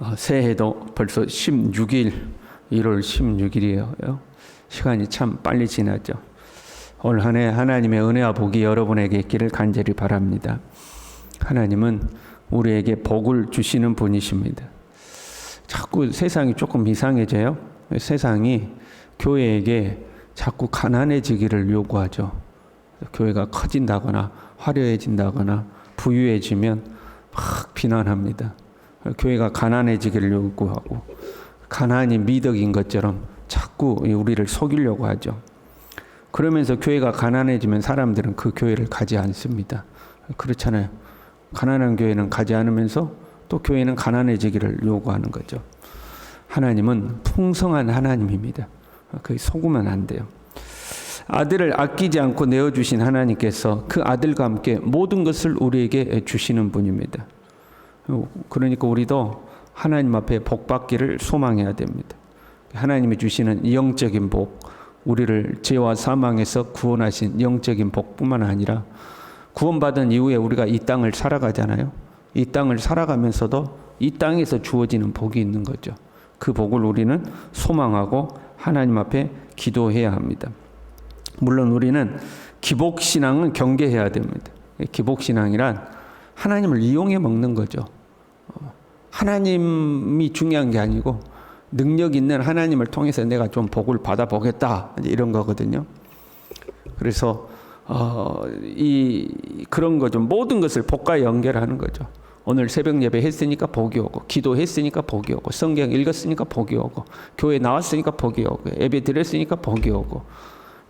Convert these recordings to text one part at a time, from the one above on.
어, 새해도 벌써 16일, 1월 16일이에요. 시간이 참 빨리 지났죠. 올 한 해 하나님의 은혜와 복이 여러분에게 있기를 간절히 바랍니다. 하나님은 우리에게 복을 주시는 분이십니다. 자꾸 세상이 조금 이상해져요. 세상이 교회에게 자꾸 가난해지기를 요구하죠. 교회가 커진다거나 화려해진다거나 부유해지면 막 비난합니다. 교회가 가난해지기를 요구하고 가난이 미덕인 것처럼 자꾸 우리를 속이려고 하죠. 그러면서 교회가 가난해지면 사람들은 그 교회를 가지 않습니다. 그렇잖아요. 가난한 교회는 가지 않으면서 또 교회는 가난해지기를 요구하는 거죠. 하나님은 풍성한 하나님입니다. 그 속으면 안 돼요. 아들을 아끼지 않고 내어주신 하나님께서 그 아들과 함께 모든 것을 우리에게 주시는 분입니다. 그러니까 우리도 하나님 앞에 복 받기를 소망해야 됩니다. 하나님이 주시는 영적인 복, 우리를 죄와 사망에서 구원하신 영적인 복뿐만 아니라 구원받은 이후에 우리가 이 땅을 살아가잖아요. 이 땅을 살아가면서도 이 땅에서 주어지는 복이 있는 거죠. 그 복을 우리는 소망하고 하나님 앞에 기도해야 합니다. 물론 우리는 기복 신앙은 경계해야 됩니다. 기복 신앙이란 하나님을 이용해 먹는 거죠. 하나님이 중요한 게 아니고 능력 있는 하나님을 통해서 내가 좀 복을 받아 보겠다 이런 거거든요. 그래서 어, 이 그런 거죠. 모든 것을 복과 연결하는 거죠. 오늘 새벽 예배 했으니까 복이 오고 기도했으니까 복이 오고 성경 읽었으니까 복이 오고 교회 나왔으니까 복이 오고 예배 드렸으니까 복이 오고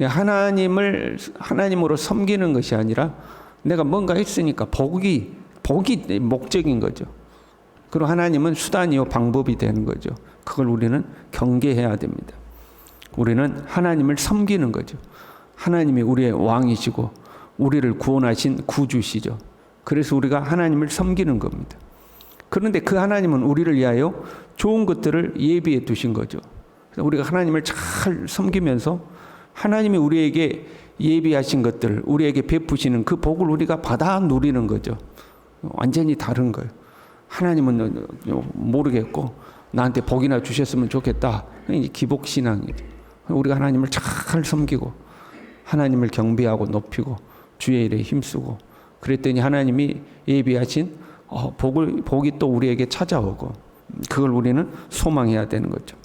하나님을 하나님으로 섬기는 것이 아니라 내가 뭔가 했으니까 복이 복이 목적인 거죠. 그리고 하나님은 수단이요 방법이 되는 거죠. 그걸 우리는 경계해야 됩니다. 우리는 하나님을 섬기는 거죠. 하나님이 우리의 왕이시고 우리를 구원하신 구주시죠. 그래서 우리가 하나님을 섬기는 겁니다. 그런데 그 하나님은 우리를 위하여 좋은 것들을 예비해 두신 거죠. 우리가 하나님을 잘 섬기면서 하나님이 우리에게 예비하신 것들, 우리에게 베푸시는 그 복을 우리가 받아 누리는 거죠. 완전히 다른 거예요. 하나님은 모르겠고 나한테 복이나 주셨으면 좋겠다. 기복 신앙이죠. 우리가 하나님을 잘 섬기고 하나님을 경배하고 높이고 주의 일에 힘쓰고 그랬더니 하나님이 예비하신 어, 복을 복이 또 우리에게 찾아오고 그걸 우리는 소망해야 되는 거죠.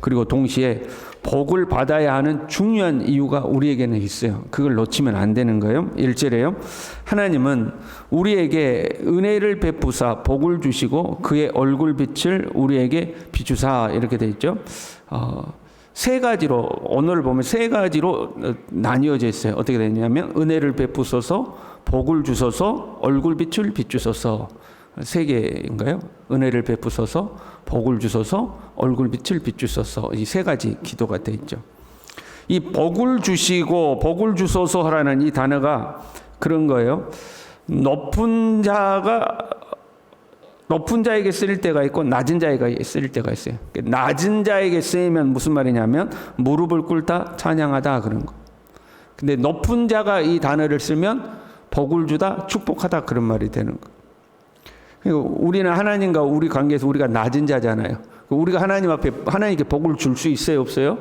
그리고 동시에 복을 받아야 하는 중요한 이유가 우리에게는 있어요. 그걸 놓치면 안 되는 거예요. 1절에요. 하나님은 우리에게 은혜를 베푸사 복을 주시고 그의 얼굴빛을 우리에게 비추사 이렇게 돼 있죠. 어, 세 가지로 오늘 보면 세 가지로 나뉘어져 있어요. 어떻게 되냐면 은혜를 베푸소서 복을 주소서 얼굴빛을 비추소서 세 개인가요? 은혜를 베푸소서, 복을 주소서, 얼굴빛을 비추소서 이 세 가지 기도가 돼 있죠. 이 복을 주시고 복을 주소서라는 이 단어가 그런 거예요. 높은 자가 높은 자에게 쓰일 때가 있고 낮은 자에게 쓰일 때가 있어요. 낮은 자에게 쓰이면 무슨 말이냐면 무릎을 꿇다 찬양하다 그런 거. 근데 높은 자가 이 단어를 쓰면 복을 주다 축복하다 그런 말이 되는 거. 우리는 하나님과 우리 관계에서 우리가 낮은 자잖아요. 우리가 하나님 앞에 하나님께 복을 줄 수 있어요, 없어요?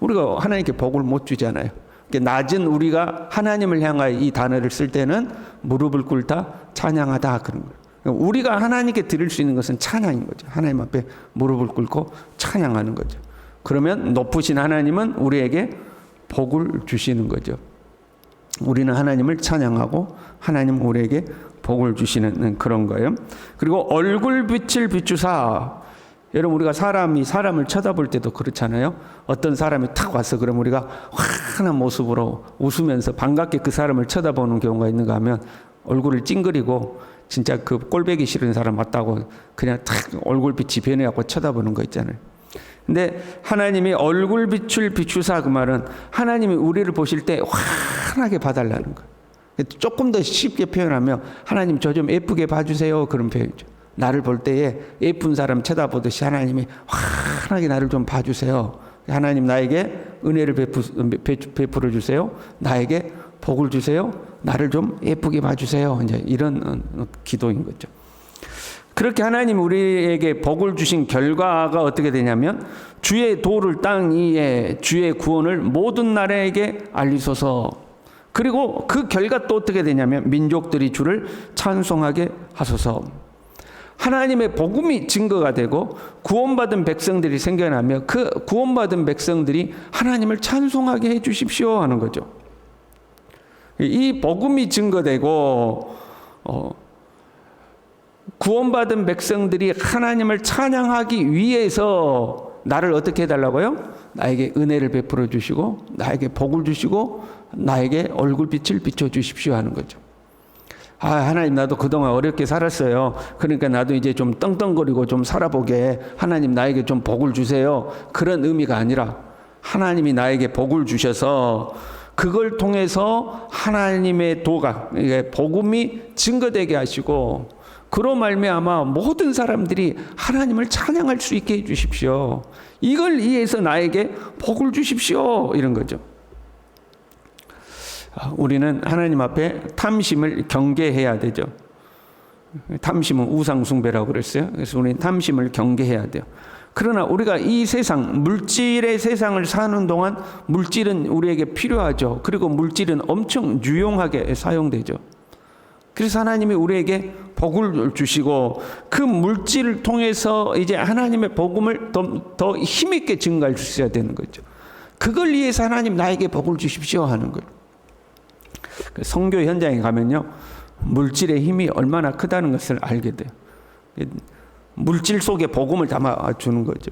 우리가 하나님께 복을 못 주잖아요. 낮은 우리가 하나님을 향하여 이 단어를 쓸 때는 무릎을 꿇다 찬양하다 그런 거예요. 우리가 하나님께 드릴 수 있는 것은 찬양인 거죠. 하나님 앞에 무릎을 꿇고 찬양하는 거죠. 그러면 높으신 하나님은 우리에게 복을 주시는 거죠. 우리는 하나님을 찬양하고 하나님 우리에게 복을 주시는 그런 거예요. 그리고 얼굴빛을 비추사. 여러분 우리가 사람이 사람을 쳐다볼 때도 그렇잖아요. 어떤 사람이 탁 와서 그럼 우리가 환한 모습으로 웃으면서 반갑게 그 사람을 쳐다보는 경우가 있는가 하면 얼굴을 찡그리고 진짜 그 꼴배기 싫은 사람 맞다고 그냥 탁 얼굴빛이 변해갖고 쳐다보는 거 있잖아요. 근데 하나님이 얼굴빛을 비추사 그 말은 하나님이 우리를 보실 때 환하게 봐달라는 거예요. 조금 더 쉽게 표현하면 하나님 저 좀 예쁘게 봐주세요 그런 표현이죠. 나를 볼 때에 예쁜 사람 쳐다보듯이 하나님이 환하게 나를 좀 봐주세요. 하나님 나에게 은혜를 베푸, 베풀어 주세요. 나에게 복을 주세요. 나를 좀 예쁘게 봐주세요. 이제 이런 어, 기도인 거죠. 그렇게 하나님 우리에게 복을 주신 결과가 어떻게 되냐면 주의 도를 땅 위에 주의 구원을 모든 나라에게 알리소서. 그리고 그 결과 또 어떻게 되냐면 민족들이 주를 찬송하게 하소서. 하나님의 복음이 증거가 되고 구원받은 백성들이 생겨나며 그 구원받은 백성들이 하나님을 찬송하게 해 주십시오 하는 거죠. 이 복음이 증거되고 어, 구원받은 백성들이 하나님을 찬양하기 위해서 나를 어떻게 해달라고요? 나에게 은혜를 베풀어 주시고 나에게 복을 주시고 나에게 얼굴빛을 비춰 주십시오 하는 거죠. 아, 하나님 나도 그동안 어렵게 살았어요. 그러니까 나도 이제 좀 떵떵거리고 좀 살아보게 하나님 나에게 좀 복을 주세요. 그런 의미가 아니라 하나님이 나에게 복을 주셔서 그걸 통해서 하나님의 도가 복음이 증거되게 하시고 그로 말미암아 모든 사람들이 하나님을 찬양할 수 있게 해 주십시오. 이걸 위해서 나에게 복을 주십시오. 이런 거죠. 아, 우리는 하나님 앞에 탐심을 경계해야 되죠. 탐심은 우상숭배라고 그랬어요. 그래서 우리는 탐심을 경계해야 돼요. 그러나 우리가 이 세상, 물질의 세상을 사는 동안 물질은 우리에게 필요하죠. 그리고 물질은 엄청 유용하게 사용되죠. 그래서 하나님이 우리에게 복을 주시고 그 물질을 통해서 이제 하나님의 복음을 더, 더 힘있게 수 있어야 되는 거죠. 그걸 위해서 하나님 나에게 복을 주십시오 하는 거예요. 그 성교 현장에 가면요. 물질의 힘이 얼마나 크다는 것을 알게 돼요. 물질 속에 복음을 담아 주는 거죠.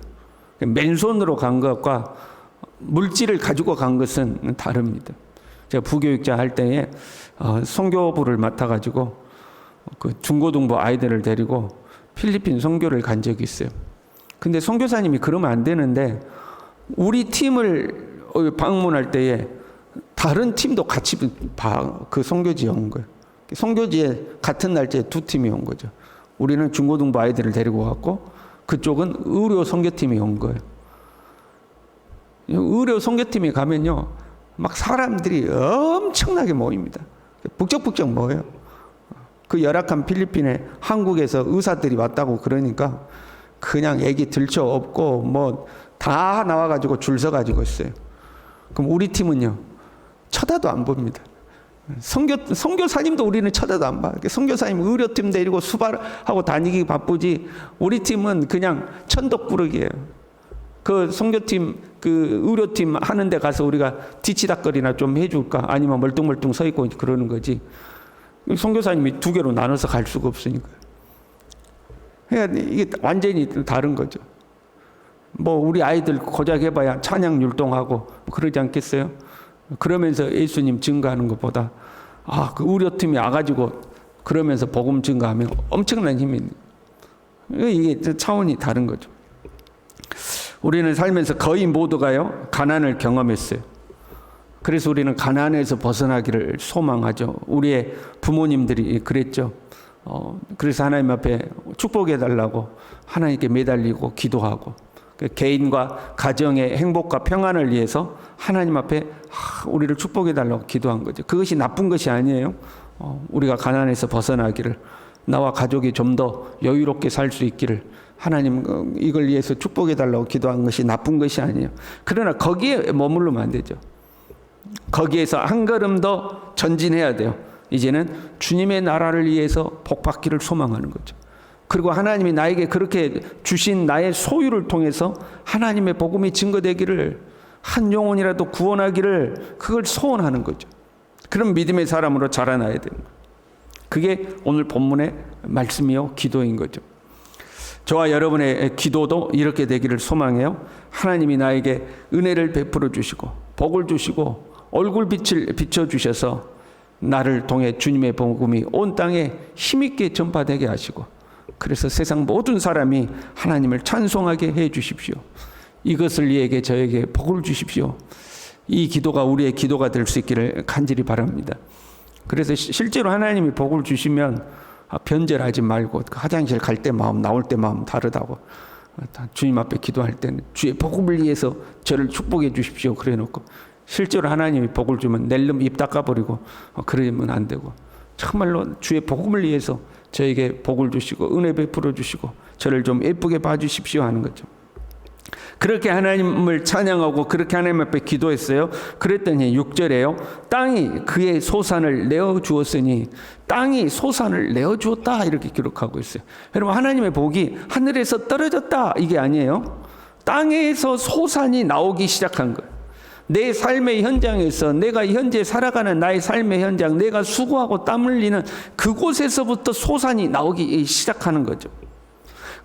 맨손으로 간 것과 물질을 가지고 간 것은 다릅니다. 제가 부교육자 할 때에 어, 선교부를 맡아가지고 그 중고등부 아이들을 데리고 필리핀 선교를 간 적이 있어요. 근데 선교사님이 그러면 안 되는데 우리 팀을 어, 방문할 때에 다른 팀도 같이 그 선교지에 온 거예요. 선교지에 같은 날짜에 두 팀이 온 거죠. 우리는 중고등부 아이들을 데리고 갔고 그쪽은 의료 선교팀이 온 거예요. 의료 선교팀이 가면요. 막 사람들이 엄청나게 모입니다. 북적북적 모여요. 그 열악한 필리핀에 한국에서 의사들이 왔다고 그러니까 그냥 애기 들쳐 업고 뭐 다 나와가지고 줄 서가지고 있어요. 그럼 우리 팀은요 쳐다도 안 봅니다. 성교 성교사님도 우리는 쳐다도 안 봐. 성교사님 의료팀 데리고 수발하고 다니기 바쁘지. 우리 팀은 그냥 천덕꾸러기예요. 그 성교팀 그 의료팀 하는데 가서 우리가 뒤치닥거리나 좀 해줄까? 아니면 멀뚱멀뚱 서 있고 그러는 거지. 성교사님이 두 개로 나눠서 갈 수가 없으니까. 그러니까 이게 완전히 다른 거죠. 뭐 우리 아이들 고작 해봐야 찬양 율동하고 그러지 않겠어요? 그러면서 예수님 증거하는 것보다 아, 그 의료팀이 와가지고 그러면서 복음 증거하면 엄청난 힘이 이게 차원이 다른 거죠. 우리는 살면서 거의 모두가요, 가난을 경험했어요. 그래서 우리는 가난에서 벗어나기를 소망하죠. 우리의 부모님들이 그랬죠. 어, 그래서 하나님 앞에 축복해 달라고 하나님께 매달리고 기도하고 그 개인과 가정의 행복과 평안을 위해서 하나님 앞에 우리를 축복해 달라고 기도한 거죠. 그것이 나쁜 것이 아니에요. 어, 우리가 가난에서 벗어나기를 나와 가족이 좀 더 여유롭게 살 수 있기를 하나님 어, 이걸 위해서 축복해 달라고 기도한 것이 나쁜 것이 아니에요. 그러나 거기에 머물르면 안 되죠. 거기에서 한 걸음 더 전진해야 돼요. 이제는 주님의 나라를 위해서 복 받기를 소망하는 거죠. 그리고 하나님이 나에게 그렇게 주신 나의 소유를 통해서 하나님의 복음이 증거되기를 한 영혼이라도 구원하기를 그걸 소원하는 거죠. 그런 믿음의 사람으로 자라나야 되는 거예요. 그게 오늘 본문의 말씀이요 기도인 거죠. 저와 여러분의 기도도 이렇게 되기를 소망해요. 하나님이 나에게 은혜를 베풀어 주시고 복을 주시고 얼굴빛을 비춰 주셔서 나를 통해 주님의 복음이 온 땅에 힘있게 전파되게 하시고 그래서 세상 모든 사람이 하나님을 찬송하게 해 주십시오. 이것을 이에게 저에게 복을 주십시오. 이 기도가 우리의 기도가 될 수 있기를 간절히 바랍니다. 그래서 실제로 하나님이 복을 주시면 아, 변절하지 말고 그 화장실 갈 때 마음 나올 때 마음 다르다고. 주님 앞에 기도할 때는 주의 복음을 위해서 저를 축복해 주십시오. 그래 놓고 실제로 하나님이 복을 주면 낼름 입 닦아버리고 어, 그러면 안 되고. 정말로 주의 복음을 위해서 저에게 복을 주시고 은혜 베풀어 주시고 저를 좀 예쁘게 봐주십시오 하는 거죠. 그렇게 하나님을 찬양하고 그렇게 하나님 앞에 기도했어요. 그랬더니 6절에요. 땅이 그의 소산을 내어 주었으니 땅이 소산을 내어 주었다 이렇게 기록하고 있어요. 여러분 하나님의 복이 하늘에서 떨어졌다 이게 아니에요. 땅에서 소산이 나오기 시작한 거예요. 내 삶의 현장에서 내가 현재 살아가는 나의 삶의 현장, 내가 수고하고 땀 흘리는 그곳에서부터 소산이 나오기 시작하는 거죠.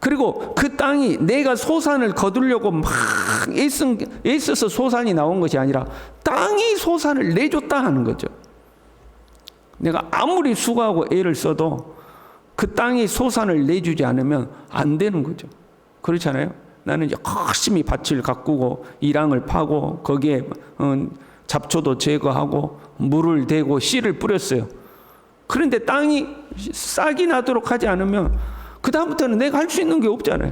그리고 그 땅이 내가 소산을 거두려고 막 애쓴, 애써서 소산이 나온 것이 아니라 땅이 소산을 내줬다 하는 거죠. 내가 아무리 수고하고 애를 써도 그 땅이 소산을 내주지 않으면 안 되는 거죠. 그렇잖아요. 나는 열심히 밭을 가꾸고 이랑을 파고 거기에 어, 잡초도 제거하고 물을 대고 씨를 뿌렸어요. 그런데 땅이 싹이 나도록 하지 않으면 그 다음부터는 내가 할 수 있는 게 없잖아요.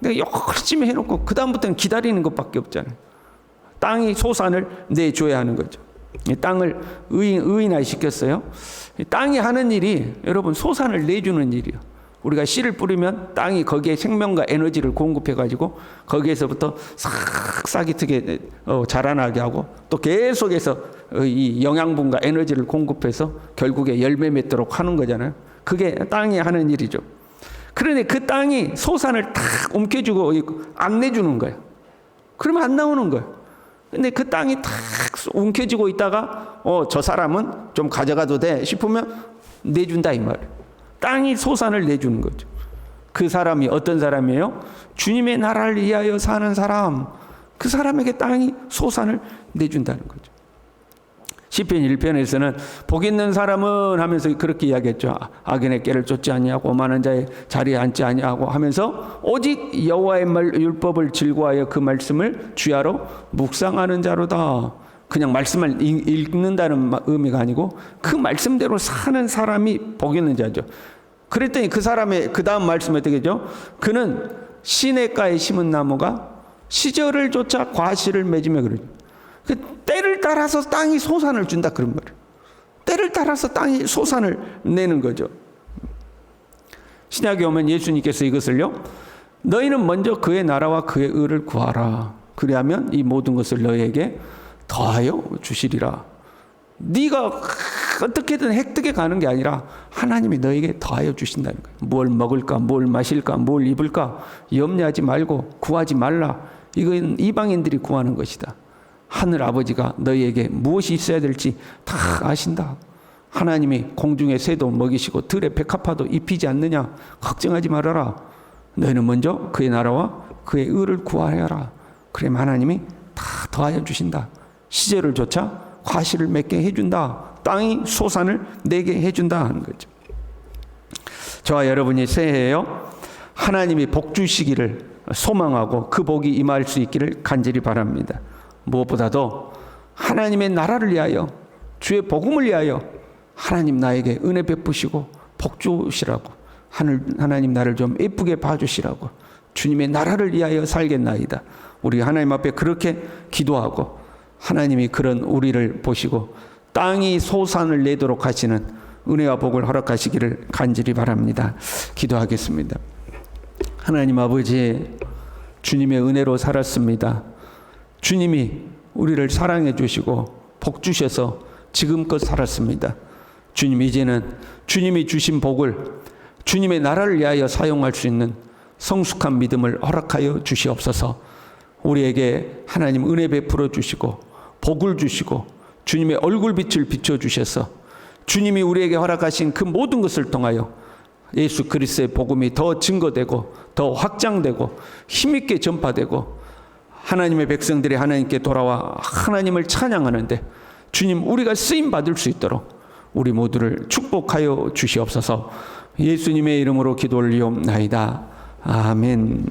내가 열심히 해놓고 그 다음부터는 기다리는 것밖에 없잖아요. 땅이 소산을 내줘야 하는 거죠. 이 땅을 의인, 의인화 시켰어요. 이 땅이 하는 일이 여러분 소산을 내주는 일이요. 우리가 씨를 뿌리면 땅이 거기에 생명과 에너지를 공급해 가지고 거기에서부터 싹 싹이 트게 어, 자라나게 하고 또 계속해서 어, 이 영양분과 에너지를 공급해서 결국에 열매 맺도록 하는 거잖아요. 그게 땅이 하는 일이죠. 그러니 그 땅이 소산을 탁 움켜주고 안 내주는 거예요. 그러면 안 나오는 거예요. 근데 그 땅이 탁 움켜쥐고 있다가 어 저 사람은 좀 가져가도 돼 싶으면 내준다 이 말이에요. 땅이 소산을 내주는 거죠. 그 사람이 어떤 사람이에요? 주님의 나라를 위하여 사는 사람. 그 사람에게 땅이 소산을 내준다는 거죠. 시편 1편에서는 복 있는 사람은 하면서 그렇게 이야기했죠. 악인의 깨를 쫓지 아니하고 오만한 자의 자리에 앉지 아니하고 하면서 오직 여호와의 말 율법을 즐거워하여 그 말씀을 주야로 묵상하는 자로다. 그냥 말씀을 읽- 읽는다는 마- 의미가 아니고 그 말씀대로 사는 사람이 복 있는 자죠. 그랬더니 그 사람의 그 다음 말씀이 어떻게 죠 그는 시냇가에 심은 나무가 시절을 쫓아 과실을 맺으며 그러죠. 그 때를 따라서 땅이 소산을 준다 그런 말이에요. 때를 따라서 땅이 소산을 내는 거죠. 신약에 오면 예수님께서 이것을요. 너희는 먼저 그의 나라와 그의 의를 구하라. 그리하면 이 모든 것을 너희에게 더하여 주시리라. 네가 어떻게든 획득해 가는 게 아니라 하나님이 너에게 더하여 주신다는 거예요. 뭘 먹을까, 뭘 마실까, 뭘 입을까 염려하지 말고 구하지 말라. 이건 이방인들이 구하는 것이다. 하늘 아버지가 너희에게 무엇이 있어야 될지 다 아신다. 하나님이 공중의 새도 먹이시고 들의 백합화도 입히지 않느냐 걱정하지 말아라. 너희는 먼저 그의 나라와 그의 의를 구하여라. 그러면 하나님이 다 더하여 주신다. 시제를 조차 과실을 맺게 해준다. 땅이 소산을 내게 해준다 하는 거죠. 저와 여러분이 새해에요. 하나님이 복 주시기를 소망하고 그 복이 임할 수 있기를 간절히 바랍니다. 무엇보다도 하나님의 나라를 위하여 주의 복음을 위하여 하나님 나에게 은혜 베푸시고 복 주시라고 하늘 하나님 나를 좀 예쁘게 봐 주시라고 주님의 나라를 위하여 살겠나이다. 우리 하나님 앞에 그렇게 기도하고 하나님이 그런 우리를 보시고 땅이 소산을 내도록 하시는 은혜와 복을 허락하시기를 간절히 바랍니다. 기도하겠습니다. 하나님 아버지 주님의 은혜로 살았습니다. 주님이 우리를 사랑해 주시고 복 주셔서 지금껏 살았습니다. 주님 이제는 주님이 주신 복을 주님의 나라를 위하여 사용할 수 있는 성숙한 믿음을 허락하여 주시옵소서. 우리에게 하나님 은혜 베풀어 주시고 복을 주시고 주님의 얼굴빛을 비춰 주셔서 주님이 우리에게 허락하신 그 모든 것을 통하여 예수 그리스도의 복음이 더 증거되고 더 확장되고 힘있게 전파되고 하나님의 백성들이 하나님께 돌아와 하나님을 찬양하는데 주님 우리가 쓰임 받을 수 있도록 우리 모두를 축복하여 주시옵소서. 예수님의 이름으로 기도 올리옵나이다. 아멘.